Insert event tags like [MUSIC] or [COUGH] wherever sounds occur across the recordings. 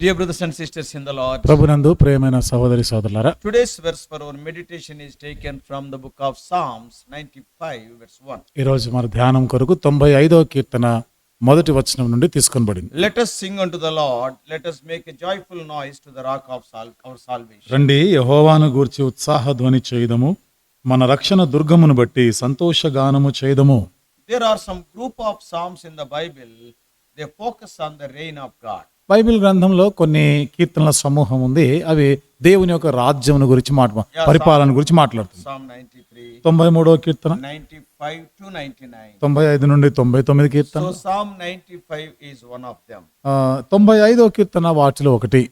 Dear brothers and sisters in the Lord, ప్రభునందు ప్రియమైన సహోదరి సోదరులారా today's verse for our meditation is taken from the book of Psalms 95, verse 1. ఈరోజు మన ధ్యానం కొరకు తొంభై ఐదవ కీర్తన మొదటి వచనం నుండి తీసుకొనబడింది Let us sing unto the Lord, let us make a joyful noise to the rock of sal- our salvation. రండి యహోవాను గూర్చి ఉత్సాహ ధ్వని చేయదము మన రక్షణ దుర్గమును బట్టి సంతోష గానము చేయదము There are some group of Psalms in the Bible, they focus on the reign of God. Bible గ్రంథంలో కొన్ని కీర్తనల సమూహం ఉంది. అవి దేవుని యొక్క రాజ్యమును గురించి మాట పరిపాలన గురించి మాట్లాడుతుంది. Psalm 93, తొంభై మూడవ కీర్తన. 95 to 99. తొంభై ఐదు నుండి తొంభై తొమ్మిది కీర్తన. So Psalm 95 is one of them. ఆ, తొంభై ఐదవ కీర్తన వాటిలో ఒకటి.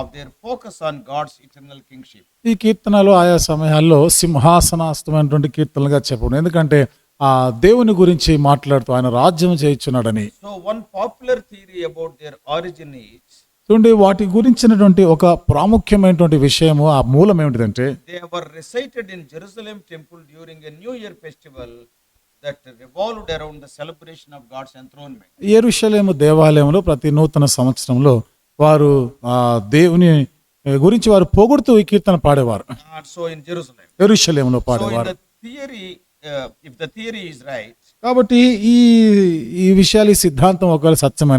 Of their focus on God's eternal kingship. ఈ కీర్తనలు ఆయా సమయాల్లో సింహాసనాస్తమైనటువంటి కీర్తనలుగా చెప్పడం ఎందుకంటే ఆ దేవుని గురించి మాట్లాడుతూ ఆయన రాజ్యం చేయించున్నాడని. One popular theory about their origin చూడండి వాటి గురించినటువంటి ఒక ప్రాముఖ్యమైనటువంటి విషయము ఆ మూలం ఏమిటంటే they were recited in Jerusalem temple during a new year festival that revolved around the celebration of God's enthronement యెరూషలేం దేవాలయంలో ప్రతి నూతన సంవత్సరంలో వారు ఆ దేవుని గురించి వారు పొగుడుతూ ఈ కీర్తన పాడేవారు. సో ఇన్ జెరూసలేం యెరూషలేంలో పాడేవారు. Theory if the theory is right కాబట్టి ఈ ఈ విషయాలు సిద్ధాంతం ఒకవేళ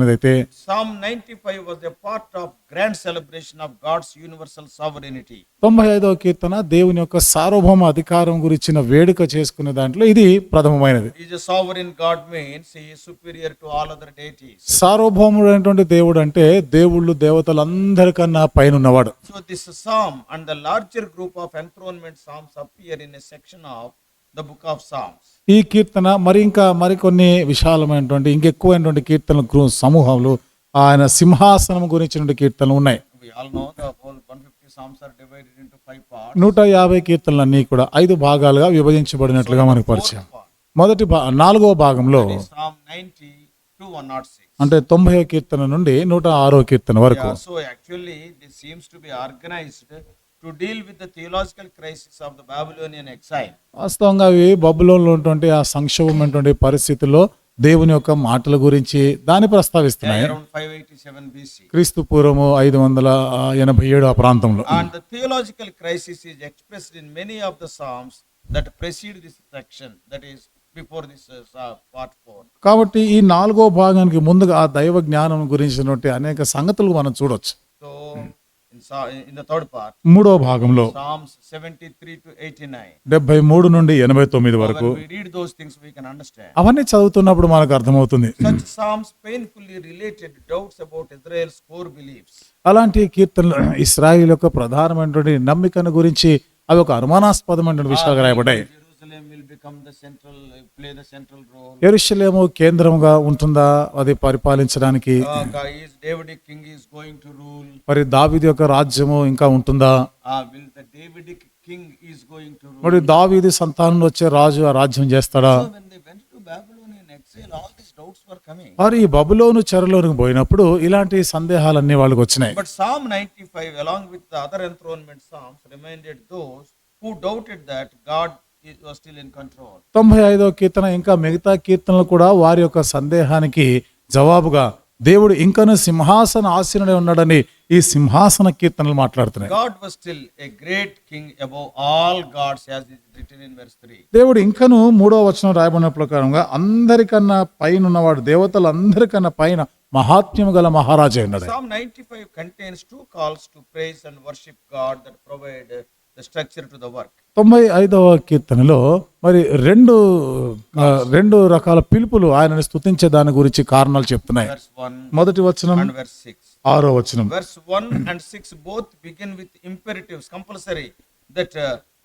అయితే psalm 95 was a part of grand celebration of God's universal sovereignty 95 వ కీర్తన దేవుని యొక్క సార్వభౌమ అధికారం గురించిన వేడుక చేసుకునే దాంట్లో ఇది ప్రథమమైనది. Is a sovereign God means he superior to all other deities సార్వభౌముడైనటువంటి దేవుడు అంటే దేవుళ్ళు దేవతలందరికన్నా పైన ఉన్నవాడు so this psalm and the larger group of enthronement psalms appear in section of the book of Psalms. ఈ కీర్తన మరి ఇంకా మరికొన్ని విశాలమైనటువంటి ఇంకెక్కువైనటువంటి కీర్తనల సమూహాలు ఆయన సింహాసనం గురించినటువంటి కీర్తనలు ఉన్నాయి We all know the whole 150 psalms are divided into five parts. నూట యాభై కీర్తనలన్నీ కూడా ఐదు భాగాలుగా విభజించబడినట్లుగా మనకు పరిచయం మొదటి భా నాలుగవ భాగంలో is Psalm 90 to 106. అంటే తొంభై కీర్తన నుండి నూట ఆరో కీర్తన వరకు Yeah, so actually this seems to be to deal with the theological crisis of the Babylonian exile. వాస్తవంగా అవి బబులోన్లో ఉన్నటువంటి ఆ సంక్షోభమైనటువంటి పరిస్థితుల్లో దేవుని యొక్క మాటల గురించి దాన్ని ప్రస్తావిస్తున్నాయి around 587 BC. క్రీస్తు పూర్వము ఐదు వందల ఎనభై ఏడు ఆ ప్రాంతంలో And the theological crisis is expressed in many of the Psalms that precede this section, that is, before this uh, sa- part 4. కాబట్టి ఈ నాలుగో భాగానికి ముందుగా ఆ దైవ జ్ఞానం గురించినటువంటి అనేక సంగతులు మనం చూడొచ్చు So, మూడో భాగంలో డెబ్బై మూడు నుండి ఎనభై తొమ్మిది వరకు అవన్నీ చదువుతున్నప్పుడు మనకు అర్థమవుతుంది. అలాంటి కీర్తనలు [CLEARS THROAT] ఇస్రాయిల్ యొక్క ప్రధానమైనటువంటి నమ్మికను గురించి అవి ఒక అనుమానాస్పదమైన విషయాలు రాయబడ్డాయి. ఎరుషలేము కేంద్రంగా ఉంటుందా? అది పరిపాలించడానికి మరి దావిది యొక్క రాజ్యము ఇంకా ఉంటుందా? మరి దావిది సంతానం వచ్చే రాజు ఆ రాజ్యం చేస్తాడా? వారు ఈ బబులోను చెరలోనికి పోయినప్పుడు ఇలాంటి సందేహాలన్నీ వాళ్ళకి వచ్చినాయి. But psalm ninety five along with other enthronement psalms reminded those who that God తొంభై ఐదో కీర్తన ఇంకా మిగతా కీర్తనలు కూడా వారి యొక్క సందేహానికి జవాబుగా దేవుడు ఇంకను సింహాసన ఆసీనుడే ఉన్నాడని ఈ సింహాసన కీర్తనలు మాట్లాడుతున్నాయి. God was still a great king above all gods, as is written in verse 3. దేవుడు ఇంకను మూడో వచనం రాయబడిన ప్రకారంగా అందరికన్నా పైన ఉన్నవాడు దేవతలు అందరికన్నా పైన మహాత్మ్యము గల మహారాజే ఉన్నాడు. Psalm 95 contains two calls to praise and worship God that provide structure to the work. తొంభై ఐదవ కీర్తనలో మరి రెండు రెండు రకాల పిలుపులు ఆయనని స్థుతించే దాని గురించి కారణాలు చెప్తున్నాయి. మొదటి వచనం ఆరో వచనం. Verse one and six both begin with imperatives compulsory that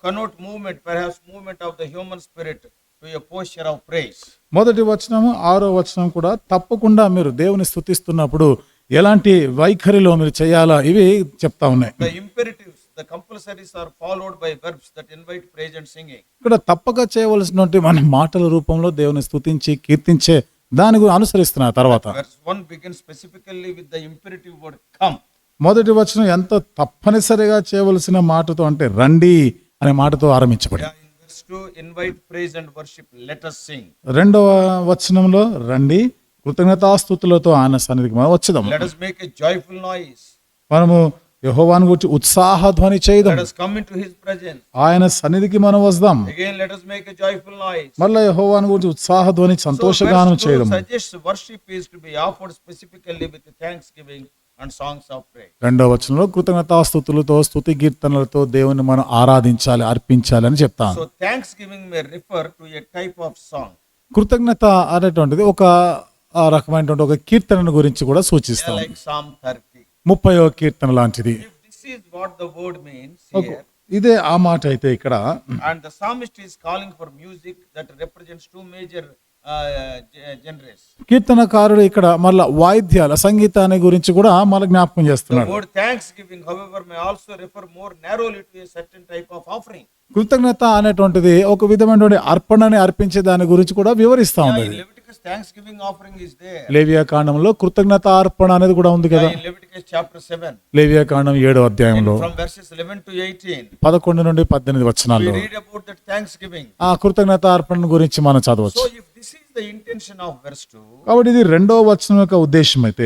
connote movement per movement of the human spirit a posture of praise మొదటి వచనం ఆరో వచనం కూడా తప్పకుండా మీరు దేవుని స్థుతిస్తున్నప్పుడు ఎలాంటి వైఖరిలో మీరు చేయాలా? ఇవి చెప్తా ఉన్నాయి. The Compulsories are followed by verbs that invite praise and singing. ఇక్కడ తప్పక చేయవలసినటువంటి మన మాటల రూపంలో దేవుని స్తుతించి కీర్తించే దాని గురించి అనుసరిస్తున్నారు తర్వాత Verse 1 begins specifically with the imperative word come. మొదటి వచనం ఎంత తప్పనిసరిగా చేయవలసిన మాటతో అంటే రండి అనే మాటతో ఆరంభించబడి Yeah, in verse 2 invite praise and worship. Let us sing. రెండవ వచనంలో రండి కృతజ్ఞతాస్థుతులతో ఆయన సన్నిధికి మనం వచ్చేదాం us make a joyful noise. మనము యహోవాను గురించి ఉత్సాహధ్వని చేయదాం Let us come into his presence. ఆయన సన్నిధికి మనం వస్తాం Again, let us make a joyful noise. మళ్ళీ యహోవాను గురించి ఉత్సాహధ్వని So, సంతోషగానం verse 2 చేయడం suggests worship is to be offered specifically with thanksgiving and songs of praise. రెండవ వచనంలో కృతజ్ఞతాస్థుతులతో స్తుతి కీర్తనలతో దేవుని మనం ఆరాధించాలి అర్పించాలి అని చెప్తాను So, thanksgiving may refer to a type of song. కృతజ్ఞత అనేటువంటిది ఒక రకమైనటువంటి ఒక కీర్తనను గురించి కూడా సూచిస్తాం like Psalm 30. ముప్పై కీర్తన లాంటిది. ఇదే ఆ మాట అయితే ఇక్కడ. And calling for music that represents two major కీర్తనకారుడు ఇక్కడ మళ్ళా వాయిద్యాల సంగీతాన్ని గురించి కూడా మళ్ళీ జ్ఞాపకం చేస్తున్నాడు కృతజ్ఞత అనేటువంటిది ఒక విధమైన అర్పణని అర్పించే దాని గురించి కూడా వివరిస్తా ఉండేది లేవియా కాండంలో కృతజ్ఞత అర్పణ అనేది కూడా ఉంది కదా. లేవియా కాండం ఏడో అధ్యాయంలో పదకొండు నుండి పద్దెనిమిది వచ్చినాలు ఆ కృతజ్ఞత అర్పణ గురించి మనం చదవచ్చు. కాబట్టి ఇది రెండో వచనం యొక్క ఉద్దేశం అయితే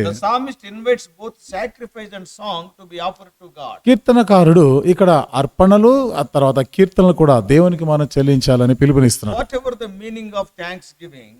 కీర్తనకారుడు ఇక్కడ అర్పణలు ఆ తర్వాత కీర్తనలు కూడా దేవునికి మనం చెల్లించాలని పిలుపునిస్తున్నాడు. Whatever the meaning of thanksgiving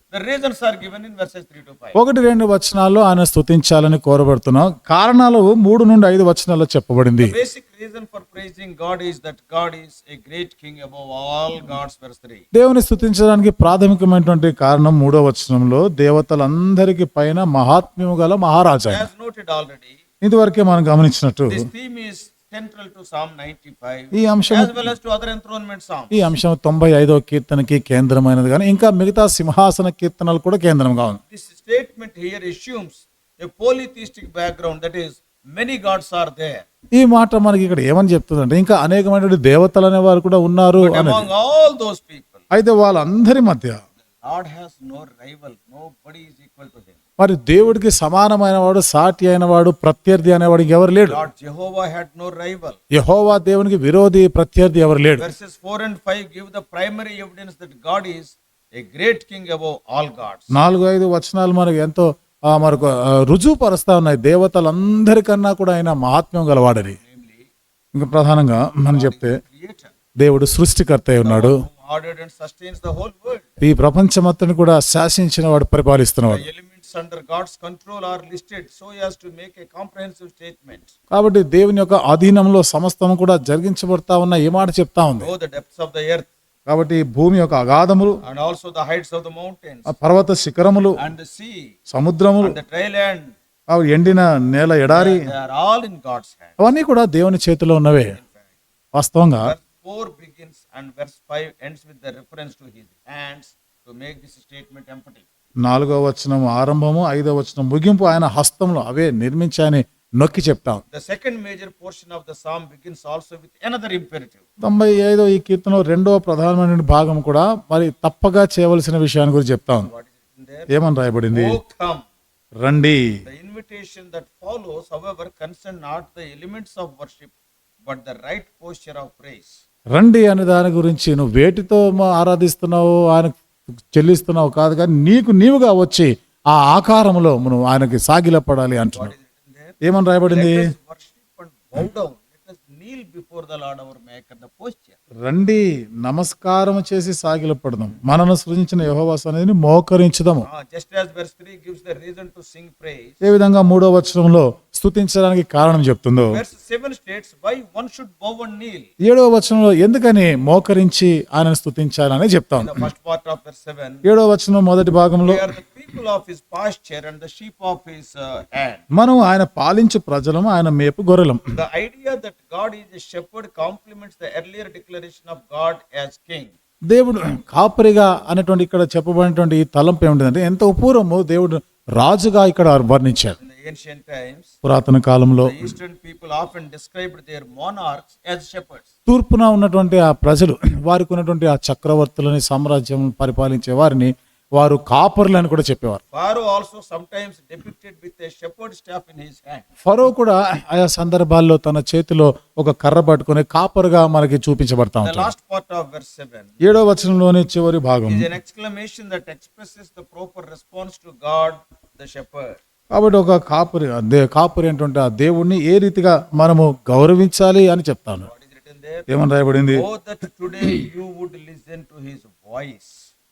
Him. The reasons are given in verses 3 to 5. ఒకటి రెండు వచనాల్లో ఆయన స్తుతించాలని కోరబడుతున్నాం కారణాలు మూడు నుండి ఐదు వచనాల్లో చెప్పబడింది The basic reason for praising God is that God is a great king above all gods, verse 3. దేవుని స్తుతించడానికి ప్రాథమికమైనటువంటి కారణం మూడో వచనంలో దేవతలందరికి పైన మహాత్మ్యము గల మహారాజా ఇదివరకే మనం గమనించినట్టు ఈ అంశం ఈ అంశం తొంభై ఐదో కీర్తనకి కేంద్రమైనది కానీ ఇంకా మిగతా సింహాసన కీర్తనలు కూడా కేంద్రంగా ఉంది statement here assumes a polytheistic background that is many gods are ఈ మాట మనకి ఇక్కడ ఏమని చెప్తుంది అంటే ఇంకా అనేకమైనటువంటి దేవతలు అనే వారు కూడా ఉన్నారు ఆల్ దోస్ పీపుల్ అయితే వాళ్ళందరి మధ్య God has no rival nobody is equal to మరి దేవుడికి సమానమైన వాడు సాటి అయిన వాడు ప్రత్యర్థి అనేవాడు ఎవరు లేడు. యహోవా దేవునికి విరోధి ప్రత్యర్థి ఎవరు లేడు. 4 and 5 give the primary evidence that God is a great king above all gods. నాలుగు ఐదు వచనాలు మనకు ఎంతో మనకు ఆ, రుజువు పరుస్తా ఉన్నాయి. దేవతలందరికన్నా కూడా ఆయన మహాత్మ్యం గలవాడని. ఇంకా ప్రధానంగా మనం చెప్తే దేవుడు సృష్టికర్త అయి ఉన్నాడు. ఈ ప్రపంచమంతని కూడా శాసించిన వాడు పరిపాలిస్తున్నవాడు under God's control are listed so as to make a statement కాబట్టి దేవుని యొక్క అధీనంలో సమస్తం కూడా జరిగించబడతా ఉన్న ఏ మాట చెప్తా ఉంది. ఓ ఆఫ్ ద ఎర్త్ కాబట్టి భూమి యొక్క అగాధములు and also heights of the mountains పర్వత శిఖరములు అండ్ సముద్రములు అండ్ ఎండిన నేల ఎడారి ఆల్ ఇన్ గాడ్స్ అవన్నీ కూడా దేవుని చేతిలో ఉన్నవే. వాస్తవంగా four begins and five ends with the reference to his hands to make this statement ఎంపటి నాలుగో వచనం ఆరంభము ఐదో వచనం ముగింపు ఆయన హస్తంలో అవే నిర్మించాయని నొక్కి చెప్తాం. The second major portion of the psalm begins also with another imperative తొంభై ఐదో ఈ కీర్తన రెండో ప్రధానమైన భాగం కూడా మరి తప్పగా చేయవలసిన విషయాన్ని గురించి చెప్తాం. ఏమని రాయబడింది? రండి. The invitation that follows however concern not the elements of worship but the right posture of praise రండి అనే దాని గురించి నువ్వు వేటితో ఆరాధిస్తున్నావు ఆయన చెల్లిస్తున్నావు కాదు కానీ నీకు నీవుగా వచ్చి ఆ ఆకారంలో మనం ఆయనకి సాగిలపడాలి అంటున్నాం ఏమని రాయబడింది? రండి నమస్కారం చేసి సాగిలపడదాం. మనను సృజించిన యహోవాస్ అనేది మోకరించదాము. ఏ విధంగా మూడో వచనంలో స్థుతించడానికి కారణం చెప్తుందో. ఏడవ వచనంలో ఎందుకని మోకరించి ఆయన స్థుతించాలని చెప్తాం. ఏడవ వచనం మొదటి భాగంలో మనం ఆయన పాలించు ప్రజలం ఆయన మేపు గొర్రెలం. The idea that God is shepherd complements the declaration of God as దేవుడు కాపరిగా అనేటువంటి ఇక్కడ చెప్పబడినటువంటి ఈ తలంపు ఏమిటంటే ఎంత పూర్వము దేవుడు రాజుగా ఇక్కడ వర్ణించాడు పురాతన కాలంలో తూర్పున ఉన్నటువంటి ఆ ప్రజలు వారికి ఉన్నటువంటి ఆ చక్రవర్తులని సామ్రాజ్యం పరిపాలించే వారిని వారు కాపర్లు అని కూడా చెప్పేవారు. వారు also sometimes with a staff in his ఫరో కూడా ఆయా సందర్భాల్లో తన చేతిలో ఒక కర్ర పట్టుకుని కాపర్గా మనకి చూపించబడతా లాస్ట్ పార్ట్ ఆఫ్ వెర్స్ 7 ఏడో వచనంలోనే చివరి భాగం. Is an exclamation that expresses the proper response to God the shepherd కాబట్టి ఒక కాపురి దే కాపురి అంటుంటే ఆ దేవుణ్ణి ఏ రీతిగా మనము గౌరవించాలి అని చెప్తాను. ఏమని రాయబడింది?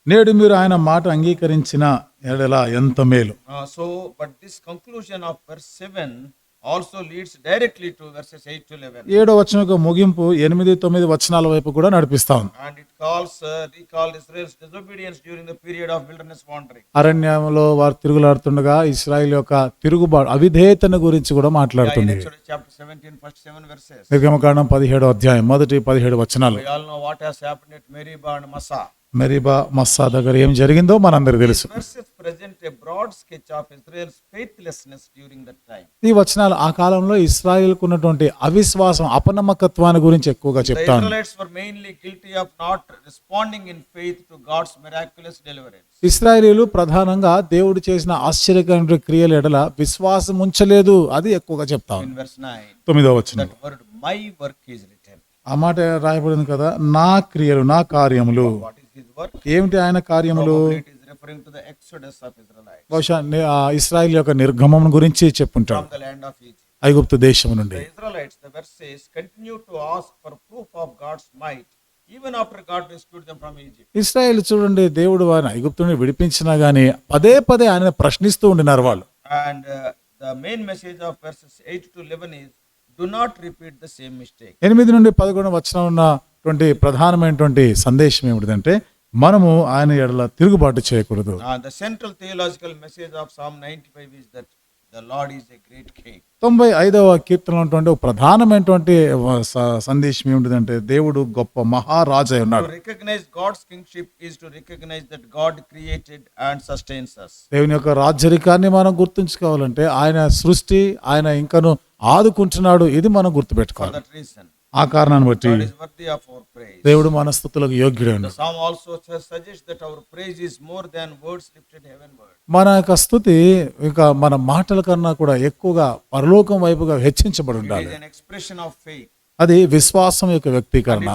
నేడు మీరు ఆయన మాట అంగీకరించిన ఎంత మేలు? So but this conclusion of seven also leads directly to verses eight to eleven ఏడో వచ్చిన యొక్క ముగింపు ఎనిమిది తొమ్మిది వచనాల వైపు కూడా నడిపిస్తాం and it calls recall Israel's disobedience during the period of wilderness wandering అరణ్యంలో వారు తిరుగులాడుతుండగా ఇస్రాయల్ యొక్క తిరుగుబాటు అవిధేయతను గురించి కూడా మాట్లాడుతుంది. చాప్టర్ 17 ఫస్ట్ 7 వర్సెస్ నిర్గమకాండం 17 అధ్యాయం మొదటి 17 వచనాలు. We all know what has happened at Meribah and Massah Meribah Massah దగ్గర ఏం జరిగిందో మనందరికి తెలుసు. ఈ వచనాలు ఆ కాలంలో ఇస్రాయిల్కు ఉన్నటువంటి అవిశ్వాసం అపనమ్మకత్వాన్ని గురించి ఎక్కువగా చెప్తాను. ఇస్రాయలీలు ప్రధానంగా దేవుడు చేసిన ఆశ్చర్యకర క్రియల ఎడల విశ్వాసం ఉంచలేదు. అది ఎక్కువగా చెప్తాను. తొమ్మిదో వచ్చిన ఆ మాట రాయబడింది కదా నా క్రియలు నా కార్యములు. ఏమిటి ఆయన కార్యములు? బహుశా ఇస్రాయిల్ యొక్క నిర్గమం గురించి చెప్పుంటాడు. ఐగుప్తు దేశం నుండి. ఇస్రాయిల్ చూడండి దేవుడు వారిని ఐగుప్తుని విడిపించినా గాని పదే పదే ఆయన ప్రశ్నిస్తూ ఉండినారు వాళ్ళు. And the main message of verses eight to eleven is do not repeat the same mistake ఎనిమిది నుండి పదకొండు వచ్చిన ఉన్న ఉన్నటువంటి ప్రధానమైనటువంటి సందేశం ఏమిటిదంటే మనము ఆయన ఎడల తిరుగుబాటు చేయకూడదు Uh, the central theological message of Psalm 95 is that the Lord is a great king. తొంభై ఐదవ కీర్తనలో ఉన్నటువంటి ఒక ప్రధానమైనటువంటి స- సందేశం ఏమిటిదంటే దేవుడు గొప్ప మహారాజు అయి ఉన్నాడు recognize God's kingship is to recognize that God created and sustains us. దేవుని యొక్క రాజ్యరికాన్ని మనం గుర్తుంచుకోవాలంటే ఆయన సృష్టి ఆయన ఇంకను ఆదుకుంటున్నాడు ఇది మనం గుర్తుపెట్టుకోవాలి reason, ఆ కారణాన్ని బట్టి దేవుడు మన స్థుతులకు యోగ్యుడు మన యొక్క స్థుతి ఇంకా మన మాటల కన్నా కూడా ఎక్కువగా పరలోకం వైపుగా హెచ్చించబడి ఉండాలి. అది విశ్వాసం యొక్క వ్యక్తీకరణ.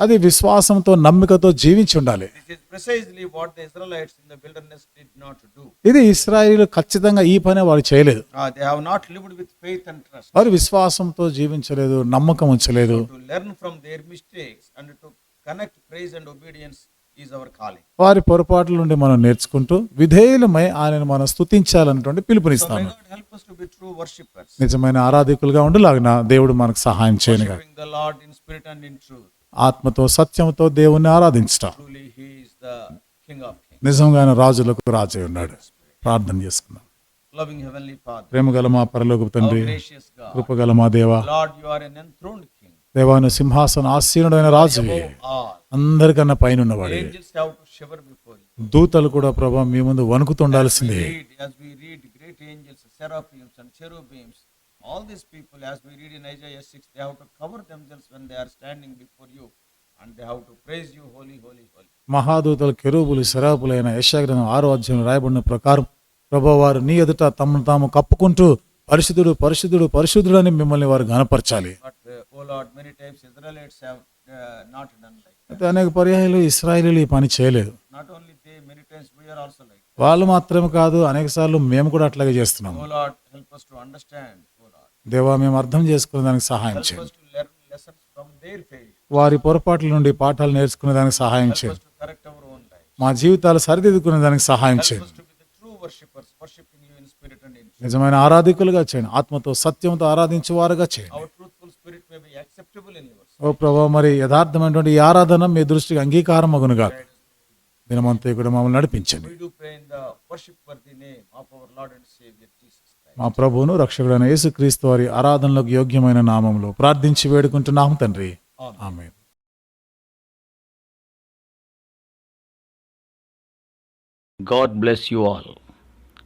అది విశ్వాసంతో నమ్మికతో జీవించి ఉండాలి. ఇది ఇస్రాయిల్ ఖచ్చితంగా ఈ పని వారు చేయలేదు. వారు విశ్వాసంతో జీవించలేదు నమ్మకం ఉంచలేదు. Learn from their mistakes and to connect praise and obedience వారి పొరపాట్ల నుండి మనం నేర్చుకుంటూ విధేయులమై ఆయనను మనం స్థుతించాలన్నటువంటి పిలుపునిస్తాను నిజమైన ఆరాధికులుగా ఉండలాగిన దేవుడు మనకు సహాయం చేయను ఆత్మతో సత్యంతో దేవుణ్ణి ఆరాధించట. నిజంగా ఆయన రాజులకు రాజే ఉన్నాడు. ప్రార్థన చేసుకున్నాం ప్రేమ గల మా పరలోకి తండ్రి కృపగల మా దేవ. దేవాను సింహాసన ఆసీనుడైన రాజు Above all, అందరికన్నా పైన ఉన్నవాడు. దూతలు కూడా ప్రభా మీ ముందు వణుకుతుండాల్సిందే all these people, as we read in Isaiah 6, they have to cover themselves when they are standing before you and they have to praise you, holy, holy, holy. మహాదూతలు కెరూబులు శరాపులైన యశాగ్రంథం ఆరో అధ్యాయం రాయబడిన ప్రకారం ప్రభా వారు నీ ఎదుట తమను తాము కప్పుకుంటూ పరిశుద్ధుడు పరిశుద్ధుడు పరిశుద్ధుడు అని మిమ్మల్ని వారు గనపరచాలి అనేక పర్యాయాలు ఇస్రాయలీలు ఈ పని చేయలేదు. వాళ్ళు మాత్రమే కాదు అనేక సార్లు మేము కూడా అట్లాగే చేస్తున్నాం దేవా మేము అర్థం చేసుకునే దానికి సహాయం చేయండి వారి పొరపాట్ల నుండి పాఠాలు నేర్చుకునే దానికి సహాయం చేయండి మా జీవితాలు సరిదిద్దుకునే దానికి సహాయం చేయండి నిజమైన ఆరాధికులుగా చేయండి. ఆత్మతో సత్యంతో ఆరాధించేవారుగా చేయండి. ఓ ప్రభా మరి యథార్థమైనటువంటి ఆరాధన మీ దృష్టికి అంగీకారం అగునుగా దినమంతా కూడా మమ్మల్ని నడిపించండి. మా ప్రభువును రక్షకుడైన యేసుక్రీస్తు వారి ఆరాధనలకు యోగ్యమైన నామంలో ప్రార్థించి వేడుకుంటున్నాము తండ్రి. ఆమె God bless you all